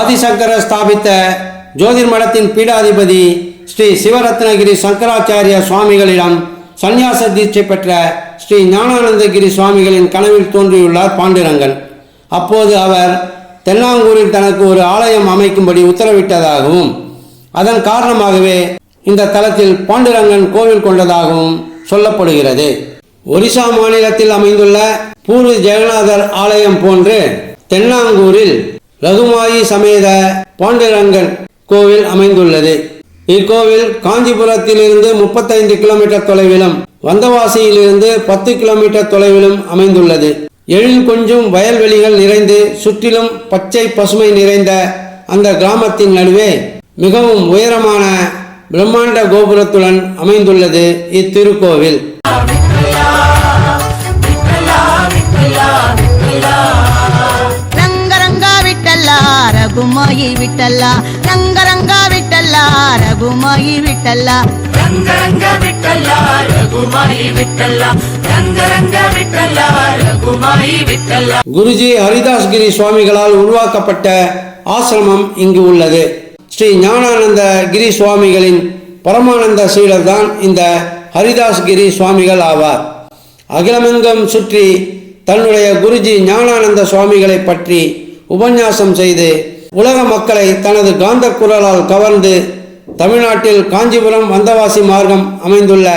ஆதிசங்கர ஸ்தாபித்த ஜோதிர்மடத்தின் பீடாதிபதி ஸ்ரீ சிவரத்னகிரி சங்கராச்சாரிய சுவாமிகளிடம் சந்நியாச தீட்சை பெற்ற ஸ்ரீ ஞானானந்தகிரி சுவாமிகளின் கனவில் தோன்றியுள்ளார் பாண்டுரங்கன். அப்போது அவர் தென்னாங்கூரில் தனக்கு ஒரு ஆலயம் அமைக்கும்படி உத்தரவிட்டதாகவும் அதன் காரணமாகவே இந்த தலத்தில் பாண்டுரங்கன் கோவில் கொண்டதாகவும் சொல்லப்படுகிறது. ஒரிசா மாநிலத்தில் அமைந்துள்ள பூரி ஜெகநாதர் ஆலயம் போன்று தென்னாங்கூரில் ரகுமாயி சமேத பாண்டுரங்கன் கோவில் அமைந்துள்ளது. இக்கோவில் காஞ்சிபுரத்திலிருந்து முப்பத்தைந்து கிலோமீட்டர் தொலைவிலும் வந்தவாசியிலிருந்து பத்து கிலோமீட்டர் தொலைவிலும் அமைந்துள்ளது. எழில் கொஞ்சம் வயல்வெளிகள் நிறைந்து சுற்றிலும் பச்சை பசுமை நிறைந்த அந்த கிராமத்தின் நடுவே மிகவும் உயரமான பிரம்மாண்ட கோபுரத்துடன் அமைந்துள்ளது இத்திருக்கோவில். ವಿಠಲ್ಲ ರಘುಮಾಯಿ ವಿಠಲ್ಲ ರಂಗರಂಗ ವಿಠಲ್ಲ ರಘುಮಾಯಿ ವಿಠಲ್ಲ ರಂಗರಂಗ ವಿಠಲ ರಘುಮಾಯಿ ವಿಠಲ ರಂಗರಂಗ ವಿಠಲ ರಘುಮಾಯಿ ವಿಠಲ குருஜி ஹரிதாஸ்கிரி சுவாமிகளால் உருவாக்கப்பட்ட ஆசிரமம் இங்கு உள்ளது ஸ்ரீ ஞானானந்த கிரி சுவாமிகளின் பரமானந்த சீடர் தான் இந்த ஹரிதாஸ்கிரி சுவாமிகள் ஆவார் அகிலமெங்கும் சுற்றி தன்னுடைய குருஜி ஞானானந்த சுவாமிகளை பற்றி உபன்யாசம் செய்து உலக மக்களை தனது காந்த குரலால் கவர்ந்து தமிழ்நாட்டில் காஞ்சிபுரம் வந்தவாசி மார்க்கம் அமைந்துள்ள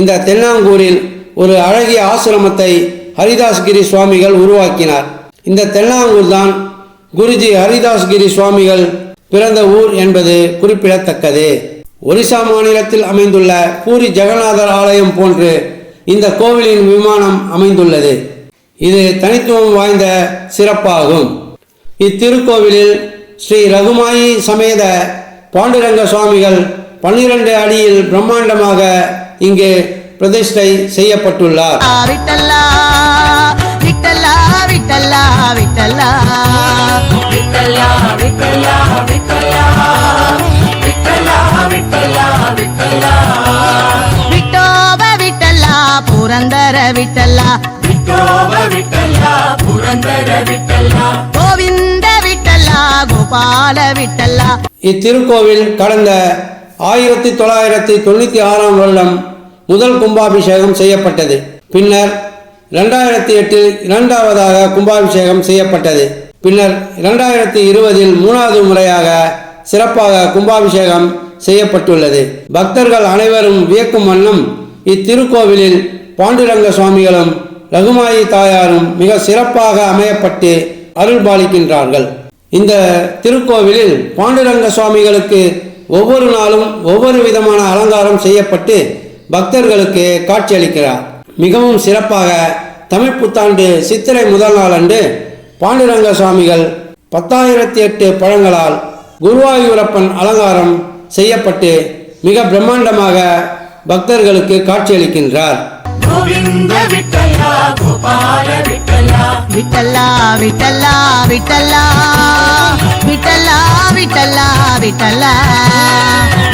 இந்த தென்னாங்கூரில் ஒரு அழகிய ஆசிரமத்தை ஹரிதாஸ்கிரி சுவாமிகள் உருவாக்கினார். இந்த தென்னாங்கூர் தான் குருஜி ஹரிதாஸ்கிரி சுவாமிகள் பிறந்த ஊர் என்பது குறிப்பிடத்தக்கது. ஒரிசா மாநிலத்தில் அமைந்துள்ள பூரி ஜெகநாதர் ஆலயம் போன்று இந்த கோவிலின் விமானம் அமைந்துள்ளது. இது தனித்துவம் வாய்ந்த சிறப்பாகும். இத்திருக்கோவிலில் ஸ்ரீ ரகுமாயி சமேத பாண்டுரங்க சுவாமிகள் பன்னிரண்டு அடியில் பிரம்மாண்டமாக இங்கு பிரதிஷ்டை செய்யப்பட்டுள்ளார். புரந்தர விட்டல்லா. விட்டோப கோவிந்த பால விட்டல்லா இத்திருக்கோவில் கடந்த ஆயிரத்தி தொள்ளாயிரத்தி தொண்ணூற்றி ஆறாம் வருடம் முதல் கும்பாபிஷேகம் செய்யப்பட்டது. பின்னர் இரண்டாயிரத்தி எட்டில் இரண்டாவதாக கும்பாபிஷேகம் செய்யப்பட்டது. பின்னர் இரண்டாயிரத்தி இருபதில் மூணாவது முறையாக சிறப்பாக கும்பாபிஷேகம் செய்யப்பட்டுள்ளது. பக்தர்கள் அனைவரும் வியக்கும் வண்ணம் இத்திருக்கோவிலில் பாண்டுரங்க சுவாமிகளும் ரகுமாயி தாயாரும் மிக சிறப்பாக அமையப்பட்டு அருள்பாலிக்கின்றார்கள். இந்த திருக்கோவிலில் பாண்டுரங்க சுவாமிகளுக்கு ஒவ்வொரு நாளும் ஒவ்வொரு விதமான அலங்காரம் செய்யப்பட்டு பக்தர்களுக்கு காட்சியளிக்கிறார். மிகவும் சிறப்பாக தமிழ் புத்தாண்டு சித்திரை முதல் நாளன்று பாண்டுரங்க சுவாமிகள் பத்தாயிரத்தி எட்டு பழங்களால் குருவாயூரப்பன் அலங்காரம் செய்யப்பட்டு மிக பிரம்மாண்டமாக பக்தர்களுக்கு காட்சியளிக்கின்றார். விட்டலா விட்டலா விட்டல்லா விட்டல்லா விட்டல்லா. விட்டல்லா விட்டல்லா விட்டல்லா.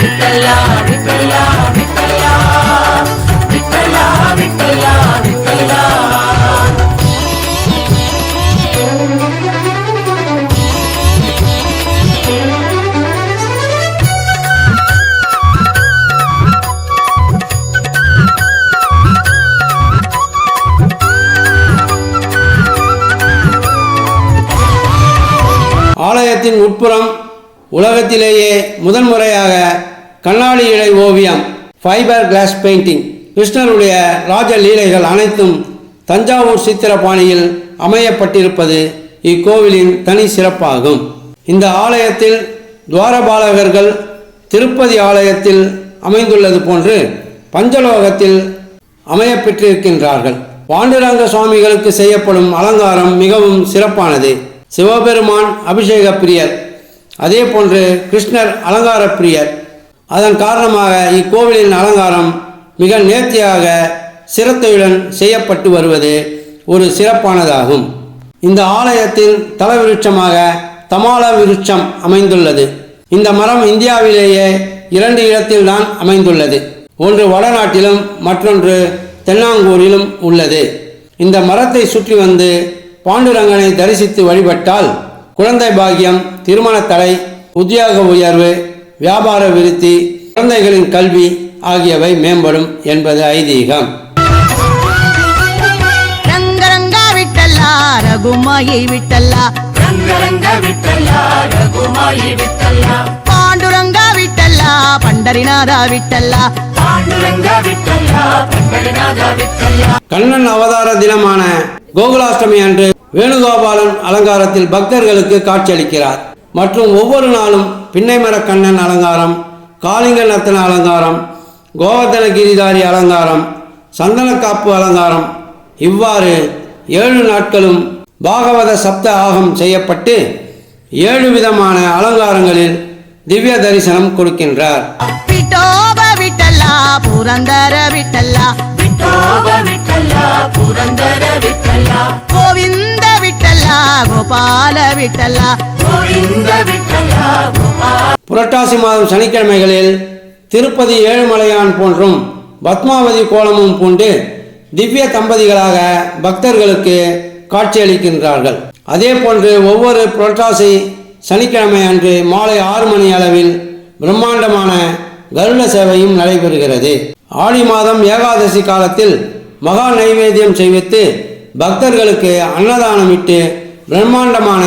விட்டல்லா விட்டல்லா விட்டல்லா. விட்டல்லா விட்டல்லா ஆலயத்தின் உட்புறம் உலகத்திலேயே முதன்முறையாக கண்ணாடி இழை ஓவியம் ஃபைபர் கிளாஸ் பெயிண்டிங் கிருஷ்ணருடைய ராஜ லீலைகள் அனைத்தும் தஞ்சாவூர் சித்திரபாணியில் அமையப்பட்டிருப்பது இக்கோவிலின் தனி சிறப்பாகும். இந்த ஆலயத்தில் துவாரபாலகர்கள் திருப்பதி ஆலயத்தில் அமைந்துள்ளது போன்று பஞ்சலோகத்தில் அமையப்பெற்றிருக்கின்றார்கள். பாண்டுரங்க சுவாமிகளுக்கு செய்யப்படும் அலங்காரம் மிகவும் சிறப்பானது. சிவபெருமான் அபிஷேக பிரியர். அதே போன்று கிருஷ்ணர் அலங்கார பிரியர். அதன் காரணமாக இக்கோவிலின் அலங்காரம் மிக நேர்த்தியாக சிரத்தையுடன் செய்யப்பட்டு வருவது ஒரு சிறப்பானதாகும். இந்த ஆலயத்தின் தலவிருட்சமாக தமால விருட்சம் அமைந்துள்ளது. இந்த மரம் இந்தியாவிலேயே இரண்டு இடத்தில்தான் அமைந்துள்ளது. ஒன்று வடநாட்டிலும் மற்றொன்று தென்னாங்கூரிலும் உள்ளது. இந்த மரத்தை சுற்றி வந்து பாண்டுரங்கனை தரிசித்து வழிபட்டால் குழந்தை பாக்கியம் திருமண தடை உத்தியோக உயர்வு வியாபார விருத்தி குழந்தைகளின் கல்வி ஆகியவை மேம்படும் என்பது ஐதீகம். பாண்டுரங்கா விட்டல்லா பண்டரிநாதா விட்டல்லா. கண்ணன் அவதார தினமான கோகுலாஷ்டமி அன்று வேணுகோபாலன் அலங்காரத்தில் பக்தர்களுக்கு காட்சியளிக்கிறார். மற்றும் ஒவ்வொரு நாளும் பின்னைமர கண்ணன் அலங்காரம் காளிங்க நத்தன அலங்காரம் கோவர்தன கிரிதாரி அலங்காரம் சந்தனக்காப்பு அலங்காரம். இவ்வாறு ஏழு நாட்களும் பாகவத சப்த ஆகம் செய்யப்பட்டு ஏழு விதமான அலங்காரங்களில் திவ்ய தரிசனம் கொடுக்கின்றார். கோவிந்த புரட்டாசி மாதம் சனிக்கிழமைகளில் திருப்பதி ஏழுமலையான் போன்றும் பத்மாவதி கோலமும் பூண்டு திவ்ய தம்பதிகளாக பக்தர்களுக்கு காட்சியளிக்கின்றார்கள். அதே போன்று ஒவ்வொரு புரட்டாசி சனிக்கிழமை அன்று மாலை ஆறு மணி அளவில் பிரம்மாண்டமான கருட சேவையும் நடைபெறுகிறது. ஆடி மாதம் ஏகாதசி காலத்தில் மகா நைவேத்தியம் செய்வித்து பக்தர்களுக்கு அன்னதானமிட்டு பிரம்மாண்டமான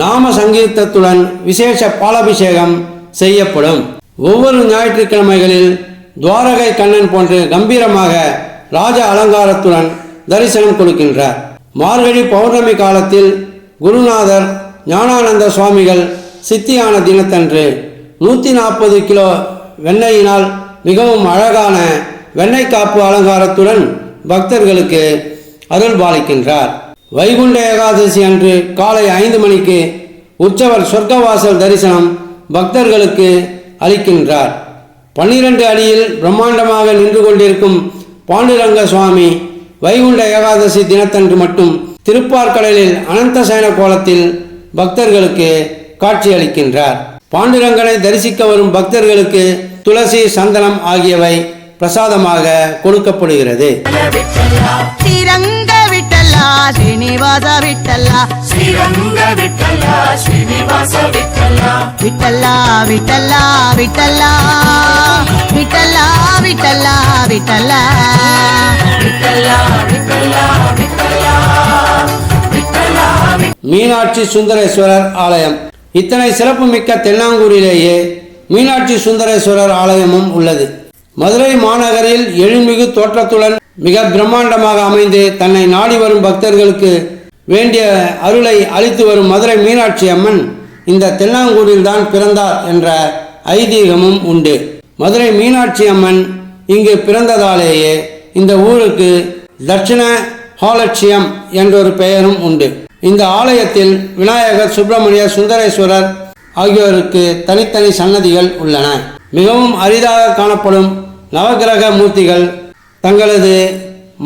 நாம சங்கீர்த்தத்துடன் விசேஷ பாலாபிஷேகம் செய்யப்படும். ஒவ்வொரு ஞாயிற்றுக்கிழமைகளில் துவாரகை கண்ணன் போன்று கம்பீரமாக ராஜ அலங்காரத்துடன் தரிசனம் கொடுக்கின்றார். மார்கழி பௌர்ணமி காலத்தில் குருநாதர் ஞானானந்த சுவாமிகள் சித்தியான தினத்தன்று நூற்றி நாற்பது கிலோ வெண்ணெயினால் மிகவும் அழகான வெண்ணெய் காப்பு அலங்காரத்துடன் பக்தர்களுக்கு அருள் பாலிக்கின்றார் வைகுண்ட ஏகாதசி அன்று காலை ஐந்து மணிக்கு உற்சவர் சொர்க்கவாசல் தரிசனம் பக்தர்களுக்கு அளிக்கின்றார். பன்னிரண்டு அடியில் பிரம்மாண்டமாக நின்று கொண்டிருக்கும் பாண்டுரங்க சுவாமி வைகுண்ட ஏகாதசி தினத்தன்று மட்டும் திருப்பார்கடலில் அனந்தசயன கோலத்தில் பக்தர்களுக்கு காட்சியளிக்கின்றார் பாண்டுரங்கனை தரிசிக்க வரும் பக்தர்களுக்கு துளசி சந்தனம் ஆகியவை பிரசாதமாக கொடுக்கப்படுகிறது. விட்டல்லா ஸ்ரீனிவாச விட்டல்லா. ஸ்ரீரங்க விட்டல்லா ஸ்ரீனிவாச விட்டல்லா விட்டல்லா. விட்டல்லா விட்டல்லா விட்டல்லா. விட்டல்லா விட்டல்லா. மீனாட்சி சுந்தரேஸ்வரர் ஆலயம். இத்தனை சிறப்புமிக்க தென்னாங்கூரிலேயே மீனாட்சி சுந்தரேஸ்வரர் ஆலயமும் உள்ளது. மதுரை மாநகரில் எழில்மிகு தோற்றத்துடன் மிக பிரம்மாண்டமாக அமைந்து தன்னை நாடி வரும் பக்தர்களுக்கு வேண்டிய அருளை அளித்து வரும் மதுரை மீனாட்சி அம்மன் இந்த தென்னாங்கூரில் தான் பிறந்தார் என்ற ஐதீகமும் உண்டு. மதுரை மீனாட்சி அம்மன் இங்கு பிறந்ததாலேயே இந்த ஊருக்கு தட்சிண ஹாலட்சியம் என்றொரு பெயரும் உண்டு. இந்த ஆலயத்தில் விநாயகர் சுப்பிரமணிய சுந்தரேஸ்வரர் ஆகியோருக்கு தனித்தனி சன்னதிகள் உள்ளன. மிகவும் அரிதாக காணப்படும் நவக்கிரக மூர்த்திகள் தங்களது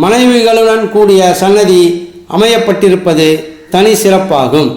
மனைவிகளுடன் கூடிய சன்னதி அமையப்பட்டிருப்பது தனி சிறப்பாகும்.